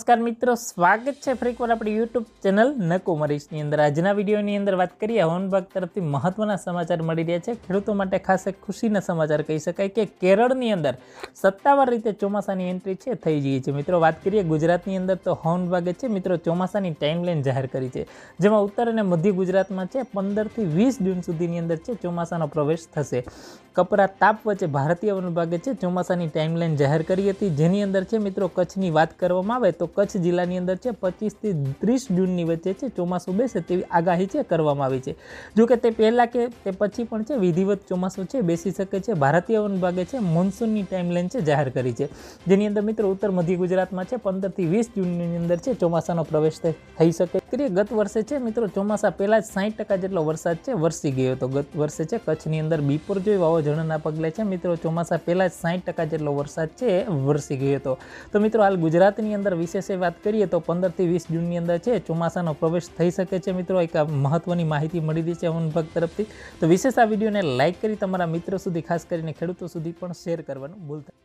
નમસ્કાર મિત્રો, સ્વાગત છે ફરીકવાર આપણી યુટ્યુબ ચેનલ નકો મરીશની અંદર. આજના વિડીયોની અંદર વાત કરીએ હવનભાગ તરફથી મહત્વના સમાચાર મળી રહ્યા છે. ખેડૂતો માટે ખાસ એક ખુશીના સમાચાર કહી શકાય કે કેરળની અંદર સત્તાવાર રીતે ચોમાસાની એન્ટ્રી છે, થઈ ગઈ છે. મિત્રો, વાત કરીએ ગુજરાતની અંદર તો હવનભાગે છે. મિત્રો, ચોમાસાની ટાઈમલાઈન જાહેર કરી છે, જેમાં ઉત્તર અને મધ્ય ગુજરાતમાં છે પંદરથી વીસ જૂન સુધીની અંદર છે, ચોમાસાનો પ્રવેશ થશે. કપરા તાપ વચ્ચે ભારતીય વનભાગે છે, ચોમાસાની ટાઈમલાઈન જાહેર કરી હતી. જેની અંદર છે, મિત્રો, કચ્છની વાત કરવામાં આવે તો કચ્છ જિલ્લાની અંદર છે, પચીસથી ત્રીસ જૂનની વચ્ચે છે, ચોમાસું બેસે તેવી આગાહી છે, કરવામાં આવી છે. જો કે તે પહેલાં કે તે પછી પણ છે, વિધિવત ચોમાસું છે, બેસી શકે છે. ભારતીય વન વિભાગે છે મોન્સૂનની ટાઈમલાઈન છે, જાહેર કરી છે. જેની અંદર મિત્રો ઉત્તર મધ્ય ગુજરાતમાં છે, પંદરથી વીસ જૂનની અંદર છે, ચોમાસાનો પ્રવેશ થઈ શકે. કરીએ ગત વર્ષે છે, મિત્રો ચોમાસા પહેલાં જ સાઠ ટકા જેટલો વરસાદ છે, વરસી ગયો હતો. ગત વર્ષે છે, કચ્છની અંદર બિપોરજોય વાવાઝોડાના પગલે છે, મિત્રો ચોમાસા પહેલાં જ સાઠ ટકા જેટલો વરસાદ છે, વરસી ગયો હતો. તો મિત્રો હાલ ગુજરાતની અંદર વિશેષ વાત કરીએ તો પંદરથી વીસ જૂનની અંદર છે, ચોમાસાનો પ્રવેશ થઈ શકે છે મિત્રો. એક મહત્ત્વની માહિતી મળી રહી છે વન વિભાગ તરફથી. તો વિશેષ આ વિડીયોને લાઇક કરી તમારા મિત્રો સુધી, ખાસ કરીને ખેડૂતો સુધી પણ શેર કરવાનું ભૂલતા